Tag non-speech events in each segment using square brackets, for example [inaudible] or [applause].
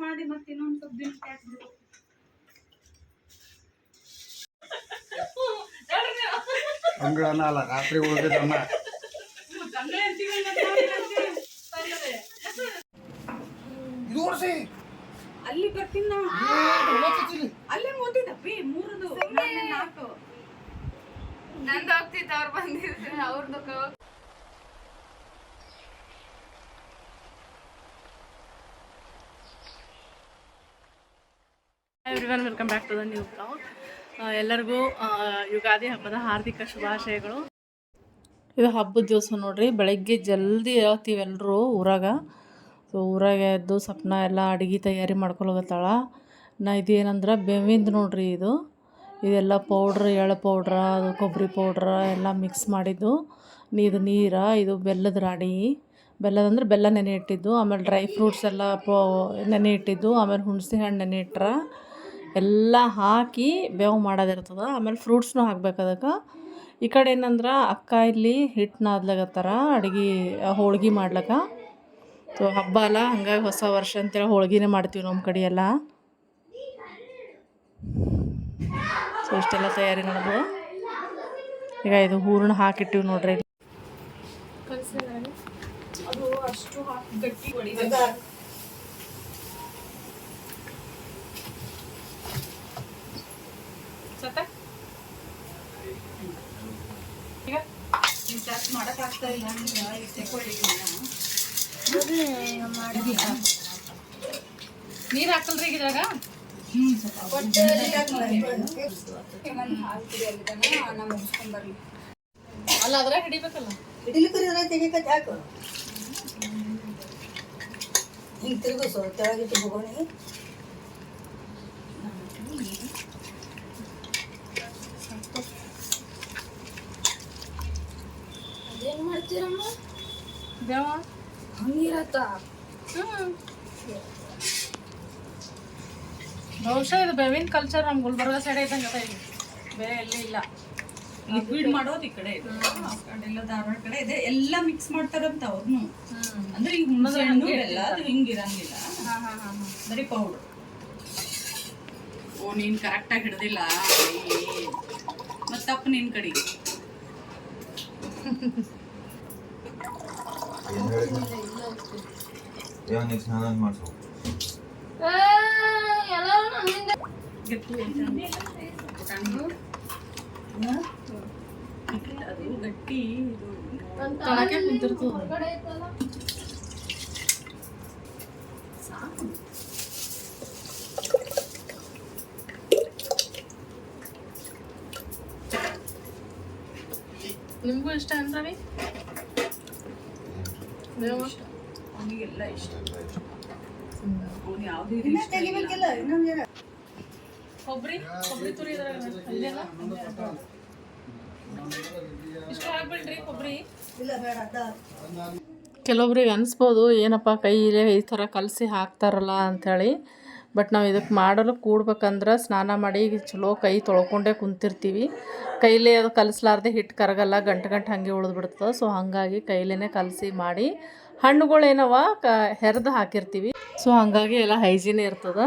ಮಾಡಿ ಮತ್ತೆ ಇನ್ನೊಂದ್ ಸ್ವಲ್ಪ ಅಲ್ಲ ರಾತ್ರಿ ಅಲ್ಲಿ ಬರ್ತೀನಿ ನಾವು ಅಲ್ಲೇ ಓದಿದಪ್ಪಿ ಮೂರದು. ನಾಲ್ಕು. ನಂದು ಹೋಗ್ತಿತ್ತು ಅವ್ರು ಬಂದಿದ್ರು ಅವ್ರದ್ದು everyone welcome back to the new blog ಎಲ್ಲರಿಗೂ ಯುಗಾದಿ ಹಬ್ಬದ ಹಾರ್ದಿಕ ಶುಭಾಶಯಗಳು. ಇದು ಹಬ್ಬದ ದಿವಸ ನೋಡ್ರಿ, ಬೆಳಗ್ಗೆ ಜಲ್ದಿ ಹೇಳ್ತೀವಿ ಎಲ್ಲರೂ ಊರಾಗ. ಸೊ ಊರಾಗ ಎದ್ದು ಸಪ್ನ ಎಲ್ಲ ಅಡುಗೆ ತಯಾರಿ ಮಾಡ್ಕೊಳಗತ್ತಾಳ ನಾ ಇದೇನಂದ್ರೆ ಬೇವಿಂದು ನೋಡ್ರಿ ಇದು. ಇದೆಲ್ಲ ಪೌಡ್ರ್ ಎಳೆ ಪೌಡ್ರ ಅದು ಕೊಬ್ಬರಿ ಪೌಡ್ರ ಎಲ್ಲ ಮಿಕ್ಸ್ ಮಾಡಿದ್ದು. ಇದು ನೀರ, ಇದು ಬೆಲ್ಲದ ರಾಡಿ ಬೆಲ್ಲದಂದ್ರೆ ಬೆಲ್ಲ ನೆನೆ ಇಟ್ಟಿದ್ದು, ಆಮೇಲೆ ಡ್ರೈ ಫ್ರೂಟ್ಸ್ ಎಲ್ಲ ಪೋ ನೆನೆ ಇಟ್ಟಿದ್ದು, ಆಮೇಲೆ ಹುಣಸೆ ಹಣ್ಣು ನೆನೆ ಇಟ್ರ. ಎಲ್ಲ ಹಾಕಿ ಬೇವು ಮಾಡೋದಿರ್ತದೆ. ಆಮೇಲೆ ಫ್ರೂಟ್ಸ್ನೂ ಹಾಕ್ಬೇಕು ಅದಕ್ಕೆ. ಈ ಕಡೆ ಏನಂದ್ರೆ ಅಕ್ಕ ಇಲ್ಲಿ ಹಿಟ್ಟು ನಾದ್ಲಾಗತ್ತಾರ ಅಡುಗೆ ಹೋಳ್ಗೆ ಮಾಡ್ಲಕ್ಕ. ಸೊ ಹಬ್ಬ ಅಲ್ಲ, ಹಂಗಾಗಿ ಹೊಸ ವರ್ಷ ಅಂತೇಳಿ ಹೋಳ್ಗೆನೇ ಮಾಡ್ತೀವಿ ನಮ್ಮ ಕಡೆ ಎಲ್ಲ. ಸೊ ಇಷ್ಟೆಲ್ಲ ತಯಾರಿ ಮಾಡೋದು ಈಗ ಇದು ಹೂರಣ ಹಾಕಿಟ್ಟಿವಿ ನೋಡ್ರಿ. ಅದು ಅಷ್ಟು ಹಾಕಿ ಗಟ್ಟಿ ಹೊಡಿಬೇಕು ಸತ ಈಗ ನೀನ್ ಜಾಸ್ತಿ ಮಾಡಕ್ ಆಗ್ತಾ ಇಲ್ಲ ಅಂದ್ರೆ ಇಷ್ಟೇ ಕೊಡಿಲ್ಲ ನೀರ್ ಹಾಕಲ್ರಿ ಈಗ ಇದ್ರಾಗ ಅಲ್ಲ ಅದ್ರಾಗ ಹಿಡಿಬೇಕಲ್ಲ. ಹಿಡಿಲಿಕ್ಕೆ ತೆಗಿಕತ್ ಹಾಕು. ಹಿಂಗೆ ತಿರುಗಿಸು ತೆಳಗಿಟ್ಟು ಬಗೋಣಿ. ಬೇವ ಹಂಗಿರತ್ತ ಬಹುಶಃ ಇದು ಬೇವಿನ ಕಲ್ಚರ್ ನಮ್ಮ ಗುಲ್ಬರ್ಗ ಸೈಡ್ ಐತಂಗ ಇಲ್ಲಿ? ಬೇರೆ ಎಲ್ಲಿ ಇಲ್ಲ ಲಿಕ್ವಿಡ್ ಮಾಡೋದು ಈ ಕಡೆ ಇದೆ. ಆ ಕಡೆ ಎಲ್ಲ ಧಾರವಾಡ ಕಡೆ ಇದೆ. ಎಲ್ಲ ಮಿಕ್ಸ್ ಮಾಡ್ತಾರಂತ ಅವ್ರನ್ನು ಅಂದ್ರೆ ಈಗ ಹುಣಸೆ ಹಣ್ಣು ಎಲ್ಲ ಅದು ಹಿಂಗಿರಂಗಿಲ್ಲ ಬರಿ ಪೌಡರ್ ಓ ನೀನ್ ಕರೆಕ್ಟಾಗಿ ಹಿಡ್ದಿಲ್ಲ. ಮತ್ತಪ್ಪ ನಿನ್ ಕಡೆ [laughs] ಏನು ಸ್ನಾನ ಮಾಡಿಸು ಎಲ್ಲರೂ ನನ್ನಿಂದ ಗಟ್ಟಿ ಐತೆ ಪುಟಾಣಿ. ಅದು ಗಟ್ಟಿ ಇದು ತೊಳಕೆ ಕುಂತಿರ್ತದ ಹೊರಗಡೆ ಐತಲ್ಲ ನಿಮಗೂ ಇಷ್ಟ ಏನ್ ಅವನಿಗೆಲ್ಲ ಇಷ್ಟ. ಅವ್ನು ಯಾವುದೇ ಕೊಬ್ಬರಿ ಕೊಬ್ಬರಿ ಅಲ್ಲೆಲ್ಲ ಇಷ್ಟು ಕೊಬ್ಬರಿ ಕೆಲವೊಬ್ರಿಗೆ ಅನಿಸ್ಬೋದು ಏನಪ್ಪ ಕೈಲೇ ಈ ಥರ ಕಲಸಿ ಹಾಕ್ತಾರಲ್ಲ ಅಂಥೇಳಿ ಬಟ್ ನಾವು ಇದಕ್ಕೆ ಮಾಡಲು ಕೂಡ್ಬೇಕಂದ್ರೆ ಸ್ನಾನ ಮಾಡಿ ಚಲೋ ಕೈ ತೊಳ್ಕೊಂಡೇ ಕುಂತಿರ್ತೀವಿ. ಕೈಲೇ ಅದು ಕಲಿಸ್ಲಾರ್ದೆ ಹಿಟ್ಟು ಕರಗಲ್ಲ, ಗಂಟು ಗಂಟು ಹಾಗೆ ಉಳಿದ್ಬಿಡ್ತದೆ ಸೊ ಹಾಗಾಗಿ ಕೈಲೇ ಕಲಸಿ ಮಾಡಿ ಹಣ್ಣುಗಳೇನವ ಕ ಹೆರ್ದು ಹಾಕಿರ್ತೀವಿ. ಸೊ ಹಾಗಾಗಿ ಎಲ್ಲ ಹೈಜೀನ್ ಇರ್ತದೆ.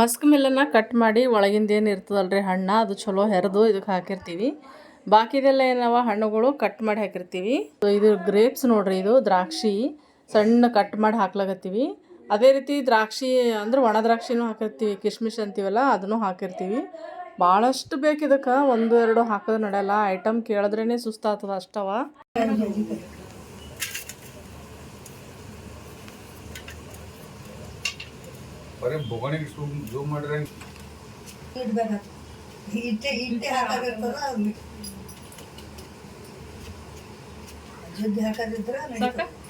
ಮಸ್ಕ್ ಮಿಲ್ಲನ್ನು ಕಟ್ ಮಾಡಿ ಒಳಗಿಂದ ಏನು ಇರ್ತದಲ್ರಿ ಹಣ್ಣು, ಅದು ಚಲೋ ಹೆರೆದು ಇದಕ್ಕೆ ಹಾಕಿರ್ತೀವಿ. ಬಾಕಿದೆಲ್ಲ ಏನವ ಹಣ್ಣುಗಳು ಕಟ್ ಮಾಡಿ ಹಾಕಿರ್ತೀವಿ. ಸೊ ಇದು ಗ್ರೇಪ್ಸ್ ನೋಡ್ರಿ ಇದು ದ್ರಾಕ್ಷಿ ಸಣ್ಣ ಕಟ್ ಮಾಡಿ ಹಾಕ್ಲಾಗತ್ತೀವಿ ಅದೇ ರೀತಿ ದ್ರಾಕ್ಷಿ ಅಂದ್ರೆ ಒಣ ದ್ರಾಕ್ಷಿನೂ ಹಾಕಿರ್ತೀವಿ ಕಿಶ್ಮಿಶ್ ಅಂತೀವಲ್ಲ ಅದನ್ನು ಹಾಕಿರ್ತೀವಿ ಭಾಳಷ್ಟು ಬೇಕು ಇದಕ್ಕೆ ಒಂದು ಎರಡು ಹಾಕೋದು ನಡೆಯಲ್ಲ ಐಟಮ್ ಕೇಳಿದ್ರೇ ಸುಸ್ತಾಗ್ತದ ಅಷ್ಟವ ಇಡ್ಬೇಕು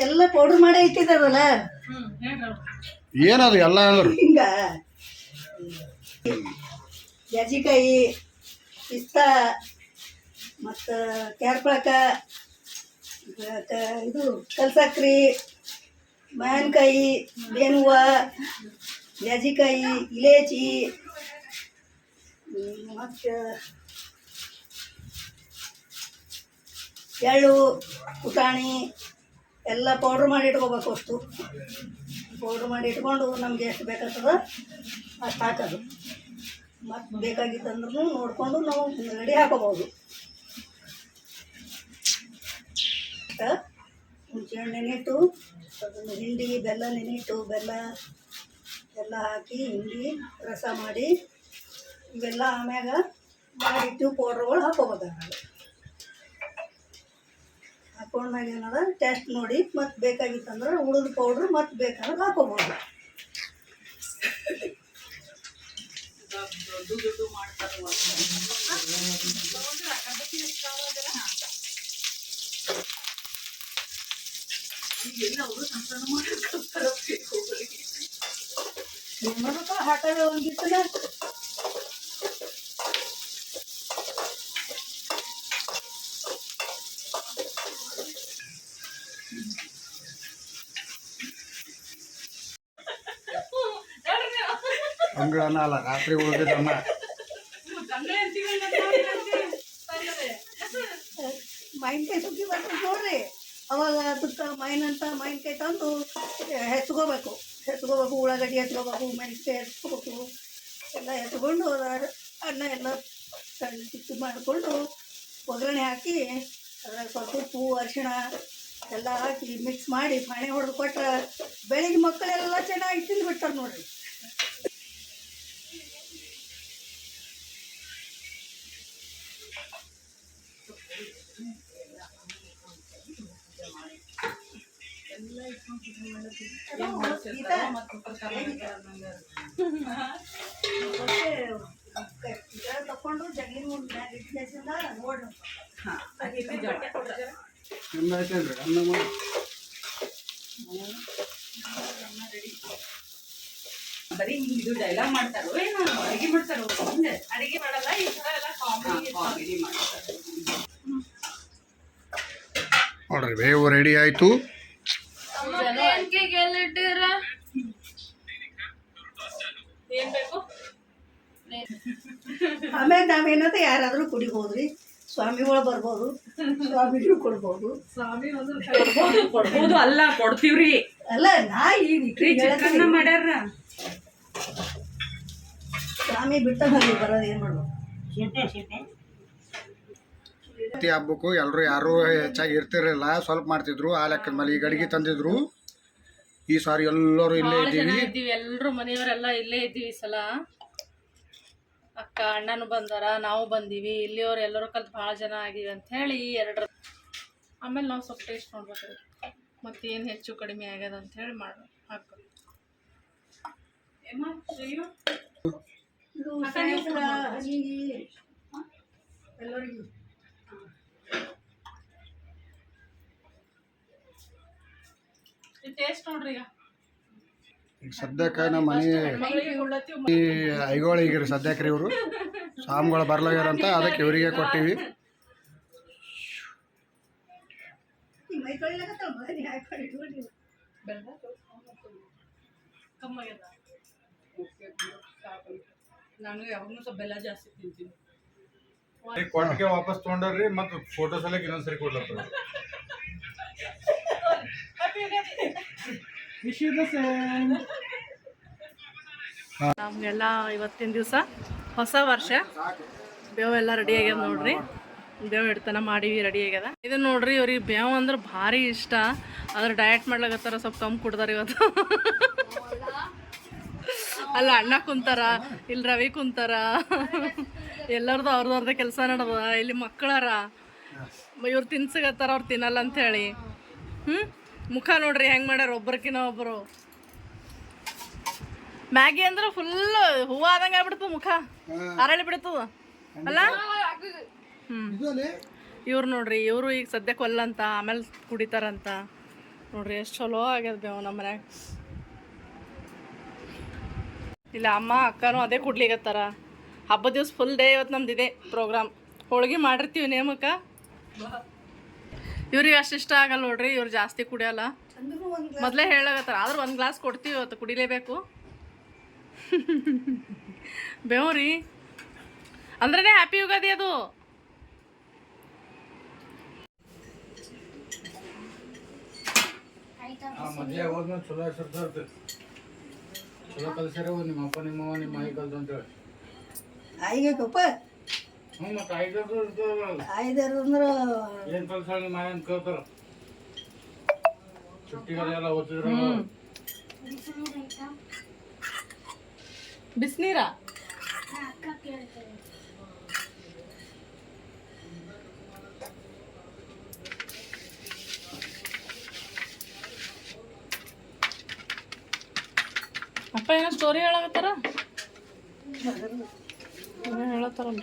ಎಲ್ಲ ಪೌಡರ್ ಮಾಡೇ ಅವ್ರು. ಏನದು ಎಲ್ಲ ಅಂದ್ರು ಹಿಂಗ. ಜಾಜಿಕಾಯಿ ಪಿಸ್ತಾ ಮತ್ತು ಕ್ಯಾರ್ಪಳಕ ಕ- ಇದು ಕಲ್ಸಕ್ರಿ ಮಾವಿನಕಾಯಿ ಬೇನುವ ಜಾಜಿಕಾಯಿ ಇಲೇಚಿ. ಮತ್ತು ಎಳ್ಳು ಪುಟಾಣಿ ಎಲ್ಲ ಪೌಡ್ರ್ ಮಾಡಿ ಇಟ್ಕೋಬೇಕು ಅಷ್ಟು. ಪೌಡ್ರ್ ಮಾಡಿ ಇಟ್ಕೊಂಡು ನಮ್ಗೆ ಎಷ್ಟು ಬೇಕಾಗ್ತದ ಅಷ್ಟು ಹಾಕೋದು. ಮತ್ತು ಬೇಕಾಗಿತ್ತಂದ್ರೂ ನೋಡಿಕೊಂಡು ನಾವು ರೆಡಿ ಹಾಕೋಬೋದು ಹುಣಸೆಹಣ್ಣು ನೆನೆಯಿಟ್ಟು ಅದನ್ನು ಹಿಂಡಿ, ಬೆಲ್ಲ ನೆನೆಯಿಟ್ಟು ಬೆಲ್ಲ ಎಲ್ಲ ಹಾಕಿ, ಹಿಂಡಿ, ರಸ ಮಾಡಿ, ಇವೆಲ್ಲ ಆಮ್ಯಾಗ ಮಾಡಿಟ್ಟು ಪೌಡ್ರ್ಗಳು ಹಾಕೋಬೇಕಾಗಲ್ಲ ಹಾಕೊಂಡಾಗ ಏನದ ಟೇಸ್ಟ್ ನೋಡಿ ಮತ್ತು ಬೇಕಾಗಿತ್ತಂದ್ರೆ ಉಳಿದ ಪೌಡ್ರ್ ಮತ್ತು ಬೇಕಾದ್ರೆ ಹಾಕೋಬೋದು. ನಿಮ್ಮದಕ್ಕೆ ಹಾಕೋದು ಅಲ್ಲ ರಾತ್ರಿ ಉಳಿದಿದ್ದನ್ನ ಮಾವಿನಕಾಯಿ ಸುಗ್ಗಿ ಬರ್ತದೆ ನೋಡ್ರಿ. ಅವಾಗ ಅದಕ್ಕೆ ಮಾವಿನಂತ ಮಾವಿನಕಾಯಿ ತಂದು ಹೆಚ್ಕೋಬೇಕು. ಹೆಚ್ಕೋಬೇಕು ಉಳ್ಳಾಗಡ್ಡಿ ಹೆಚ್ಕೋಬೇಕು ಮೆಣಸು ಹೆಚ್ಕೋಬೇಕು ಎಲ್ಲ ಎತ್ಕೊಂಡು ಅದ್ರ ಅನ್ನ ಎಲ್ಲ ಸಣ್ಣ ಮಾಡಿಕೊಂಡು ಒಗ್ಗರಣೆ ಹಾಕಿ ಅದ್ರಾಗ ಸ್ವಲ್ಪ ಉಪ್ಪು, ಅರಿಶಿಣ ಎಲ್ಲ ಹಾಕಿ ಮಿಕ್ಸ್ ಮಾಡಿ, ಪಾಣಿ ಹೊಡೆದು ಕೊಟ್ರೆ ಬೆಳಿಗ್ಗೆ ಮಕ್ಕಳೆಲ್ಲ ಚೆನ್ನಾಗಿ ತಿಂದು ಬಿಡ್ತಾರೆ ನೋಡ್ರಿ. ತಕೊಂಡು ಜಗ್ಲಿನ ಮುಂದೆ ನೋಡ್ರಿ ಅನ್ನ ಇದು ಡೈಲಾಗ್ ಮಾಡ್ತಾರೋ ಅಡಿಗೆ ಮಾಡ್ತಾರೋ ಅಡಿಗೆ ಮಾಡಲ್ಲ ಈ ಥರ ಎಲ್ಲ ಕಾಮಿಡಿ ಮಾಡ್ತಾರೆ ಬೇವು ರೆಡಿ ಆಯಿತು ಕೇಕ್ ಎಲ್ಲಿಟ್ಟಿರ ಏನ್ ಬೇಕು ಆಮೇಲೆ ನಾವೇನಂತ ಯಾರಾದರೂ ಕುಡಿಬೋದ್ರಿ ಸ್ವಾಮಿಗಳು ಬರ್ಬೋದು. ಸ್ವಾಮಿಗಳು ಕೊಡ್ಬೋದು. ಸ್ವಾಮಿ ಒಂದು ಕೊಡ್ಬೋದು ಅಲ್ಲ ಕೊಡ್ತೀವ್ರಿ. ಅಲ್ಲ ನಾ ಈಗ ಮಾಡ್ಯಾರ ಸ್ವಾಮಿ ಬಿಟ್ಟ ಹೋಗಿ ಬರೋದು ಏನು ಮಾಡೋದು ಪ್ರತಿ ಹಬ್ಬಕ್ಕೂ ಎಲ್ಲರೂ ಯಾರೂ ಹೆಚ್ಚಾಗಿ ಇರ್ತಿರಲಿಲ್ಲ. ಸ್ವಲ್ಪ ಮಾಡ್ತಿದ್ರು ಆ ಲೆಕ್ಕದ ಮೇಲೆ ಈಗ ಅಡಿಗೆ ತಂದಿದ್ರು. ಈ ಸಾರಿ ಎಲ್ಲರೂ ಇಲ್ಲೇ ಜನ ಇದ್ದೀವಿ. ಇದ್ದೀವಿ ಎಲ್ಲರೂ ಮನೆಯವರೆಲ್ಲ ಇಲ್ಲೇ ಇದ್ದೀವಿ ಈ ಸಲ. ಅಕ್ಕ ಅಣ್ಣನು ಬಂದಾರ ನಾವು ಬಂದೀವಿ. ಇಲ್ಲಿಯವ್ರು ಎಲ್ಲರೂ ಕಲ್ತು ಭಾಳ ಜನ ಆಗಿವೆ ಅಂತ ಹೇಳಿ ಎರಡರ ಆಮೇಲೆ ನಾವು ಸ್ವಲ್ಪ ಟೇಸ್ಟ್ ನೋಡ್ಬೇಕ್ರಿ ಮತ್ತೇನು ಹೆಚ್ಚು ಕಡಿಮೆ ಆಗ್ಯದ ಅಂತ ಹೇಳಿ ಮಾಡ ಹಾಕೋದು ಎಲ್ಲರಿಗೂ. ಟೇಸ್ಟ್ ನೋಡ್ರಿ ಈಗ. ಈಗ ಸದ್ಯಕ್ಕೆ ನಮ್ಮ ಮನೆ ಮಗಳಿಗೆ ಉಳ್ಳತ್ತೀವಿ ಈ ಐಗೋಳಿಗೆ ಸದ್ಯಕ್ಕೆ ರೀ ಇವರು. ಸಾಮ್ಗಳು ಬರ್ಲಾಗ್ಯಾರಂತ ಅದಕ್ಕೆ ಇವರಿಗೆ ಕೊಟ್ಟಿವಿ. ನಾನು ಯಾವಾಗಲೂ ಸ್ವಲ್ಪ ಬೆಲ್ಲ ಜಾಸ್ತಿ ತಿಂತೀನಿ. ಕೊಟ್ಟಿಗೆ ವಾಪಸ್ ತೊಗೊಂಡ್ರಿ ಮತ್ತು ಫೋಟೋಸ್ ಎಲ್ಲ ಇನ್ನೊಂದ್ಸರಿ ಕೊಡ್ಲತ್ತಾರ ನಮಗೆಲ್ಲ ಇವತ್ತಿನ ದಿವಸ ಹೊಸ ವರ್ಷ. ಬೇವು ಎಲ್ಲ ರೆಡಿ ಆಗ್ಯದ ನೋಡ್ರಿ. ಬೇವು ಹಿಡ್ತನ ಮಾಡೀವಿ ರೆಡಿ ಆಗ್ಯದ. ಇದು ನೋಡ್ರಿ ಇವ್ರಿಗೆ ಬೇವು ಅಂದ್ರೆ ಭಾರಿ ಇಷ್ಟ. ಆದ್ರೆ ಡಯಟ್ ಮಾಡ್ಲಾಗತ್ತಾರ ಸ್ವಲ್ಪ ಕಮ್ಮಿ ಕುಡ್ದಾರ ಇವತ್ತು. ಅಲ್ಲ ಅಣ್ಣ ಕುಂತಾರ ಇಲ್ಲಿ ರವಿ ಕುಂತಾರ. ಎಲ್ಲರದು ಅವ್ರದ್ದು ಕೆಲಸ ನಡೆದ ಇಲ್ಲಿ ಮಕ್ಕಳಾರ ಇವ್ರು ತಿನ್ಸಗತ್ತಾರ ಅವ್ರು ತಿನ್ನಲ್ಲ ಹೇಳಿ. ಹ್ಞೂ ಮುಖ ನೋಡ್ರಿ ಹೆಂಗ್ ಮಾಡ್ಯಾರ ಒಬ್ರಕಿನ ಒಬ್ಬರು ಮ್ಯಾಗಿ ಅಂದ್ರೆ ಫುಲ್ ಹೂವ ಆದಂಗೆ ಆಗ್ಬಿಡ್ತದ ಮುಖ. ಅರಳಿ ಬಿಡ್ತದ. ಅಲ್ಲ? ಇವ್ರು ನೋಡ್ರಿ ಇವರು ಈಗ ಸದ್ಯ ಕೊಲ್ಲಂತ ಆಮೇಲೆ ಕುಡಿತಾರಂತ. ನೋಡ್ರಿ ಎಷ್ಟು ಚಲೋ ಆಗ್ಯದ ಬೇವು ನಮ್ಮ ಮನ್ಯಾಗ. ಇಲ್ಲ ಅಮ್ಮ ಅಕ್ಕನೂ ಅದೇ ಕುಡ್ಲಿಗತ್ತಾರ ಹಬ್ಬದ ದಿವ್ಸ ಫುಲ್ ಡೇ ಇವತ್ತು ನಮ್ದು ಇದೆ ಪ್ರೋಗ್ರಾಮ್ ಹೋಳಿಗೆ ಮಾಡಿರ್ತೀವಿ ನೇಮಕ್ಕ ಇವ್ರಿಗೆ ಅಷ್ಟು ಇಷ್ಟ ಆಗಲ್ಲ ನೋಡ್ರಿ ಇವ್ರು ಜಾಸ್ತಿ ಕುಡಿಯಲ್ಲ. ಮೊದಲೇ ಹೇಳಾಗತ್ತಾರ ಆದ್ರೆ ಒಂದು ಗ್ಲಾಸ್ ಕೊಡ್ತೀವಿ ಇವತ್ತು ಕುಡಿಲೇಬೇಕು. ಬೇವ್ರಿ ಅಂದ್ರೆ ಹ್ಯಾಪಿ ಯುಗಾದಿ ಅದು. ಚಲೋ ಚಲೋ ಕಲ್ಸ್ಯಾರ ನಿಮ್ಮ ಅಪ್ಪ ನಿಮ್ಮವ್ವ ನಿಮ್ಮ ಆಯಿ ಕಲ್ತು ಅಂತೇಳಿ. ಆಯಿಗೆ ಕಪ್ಪ. ಹ್ಞೂ ಮತ್ತೆ ಐದು ಇರ್ತದಲ್ಲ ಆಯ್ದಾರು ಅಂದ್ರೆ ಏನ್ ಕಲ್ಸಾಳ ನಿಮ್ಮ ಆಯಿ ಅಂತ ಕೇಳ್ತಾರ ಚುಟ್ಟಿಗಳೆಲ್ಲ ಓದ್ತಿದ್ರ ಬಿಸಿನೀರ ಅಪ್ಪ ಏನೋ ಸ್ಟೋರಿ ಹೇಳಕತ್ತಾರ ಏನೋ ಹೇಳತ್ತಾರಲ್ಲ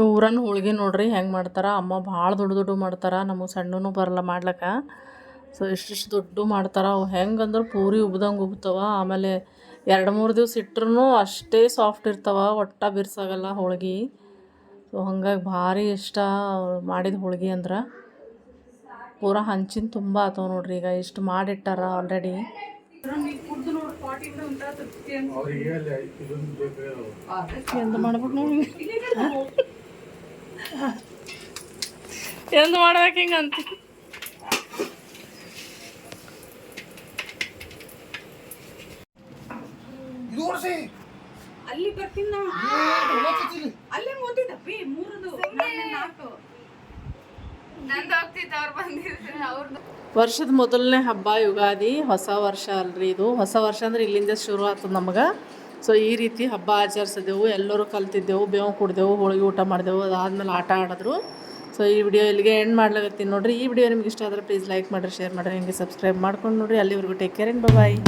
ಹ್ಮ್ ಹೋಳಿಗೆ ನೋಡ್ರಿ ಹೆಂಗೆ ಮಾಡ್ತಾರೆ? ಅಮ್ಮ ಭಾಳ ದೊಡ್ಡ ದೊಡ್ಡ ಮಾಡ್ತಾರೆ ನಮಗೆ ಸಣ್ಣನೂ ಬರಲ್ಲ ಮಾಡ್ಲಿಕ್ಕೆ. ಸೊ ಇಷ್ಟಿಷ್ಟು ದೊಡ್ಡ ಮಾಡ್ತಾರೆ ಅವು ಹೆಂಗಂದ್ರೆ ಪೂರಿ ಉಬ್ದಂಗೆ ಉಬ್ತಾವ ಆಮೇಲೆ ಎರಡು ಮೂರು ದಿವ್ಸ ಇಟ್ರೂ ಅಷ್ಟೇ ಸಾಫ್ಟ್ ಇರ್ತವೆ ಒಟ್ಟ ಬಿರ್ಸಾಗಲ್ಲ ಹೋಳ್ಗೆ. ಸೊ ಹಂಗಾಗಿ ಭಾರಿ ಇಷ್ಟ ಮಾಡಿದ ಹೋಳ್ಗೆ ಅಂದ್ರೆ. ಪೂರ ಹಂಚಿನ ತುಂಬ ಆತವ ನೋಡ್ರಿ ಈಗ ಇಷ್ಟು ಮಾಡಿಟ್ಟಾರ ಆಲ್ರೆಡಿ. ಎಂತ ಮಾಡ್ಬೇಕು ನೋಡಿ ಎಂತ ಮಾಡ್ಬೇಕು ಹಿಂಗಂತ ಅಲ್ಲಿ ಬರ್ತೀನಿ ಅಲ್ಲೇ ಓದಿದಪ್ಪಿ ಮೂರದು. ನಾಲ್ಕು. ನಂದು ಹೋಗ್ತಿತ್ತು ಅವ್ರು ಬಂದಿದ್ರು ಅವ್ರದ್ದು ವರ್ಷದ ಮೊದಲನೇ ಹಬ್ಬ ಯುಗಾದಿ ಹೊಸ ವರ್ಷ ಅಲ್ರಿ ಇದು. ಹೊಸ ವರ್ಷ ಅಂದ್ರೆ ಇಲ್ಲಿಂದ ಶುರು ಆಗ್ತದೆ ನಮಗೆ. ಸೊ ಈ ರೀತಿ ಹಬ್ಬ ಆಚರಿಸಿದೆವು, ಎಲ್ಲರೂ ಕಲ್ತಿದ್ದೆವು, ಬೇವು ಕುಡ್ದೆವು, ಹೋಳಿಗೆ ಊಟ ಮಾಡಿದೆವು, ಅದಾದ್ಮೇಲೆ ಆಟ ಆಡಿದ್ರು. ಸೊ ಈ ವಿಡಿಯೋ ಇಲ್ಲಿಗೆ ಎಂಡ್ ಮಾಡ್ಲಾಗತ್ತೀನಿ ನೋಡಿರಿ. ಈ ವಿಡಿಯೋ ನಿಮ್ಗೆ ಇಷ್ಟ ಆದರೆ ಪ್ಲೀಸ್ ಲೈಕ್ ಮಾಡಿರಿ ಶೇರ್ ಮಾಡಿರಿ, ಹಿಂಗೆ ಸಬ್ಸ್ಕ್ರೈಬ್ ಮಾಡ್ಕೊಂಡು ನೋಡಿರಿ. ಅಲ್ಲಿವರೆಗೂ ಟೇಕ್ ಕೇರ್ ಬಾಯ್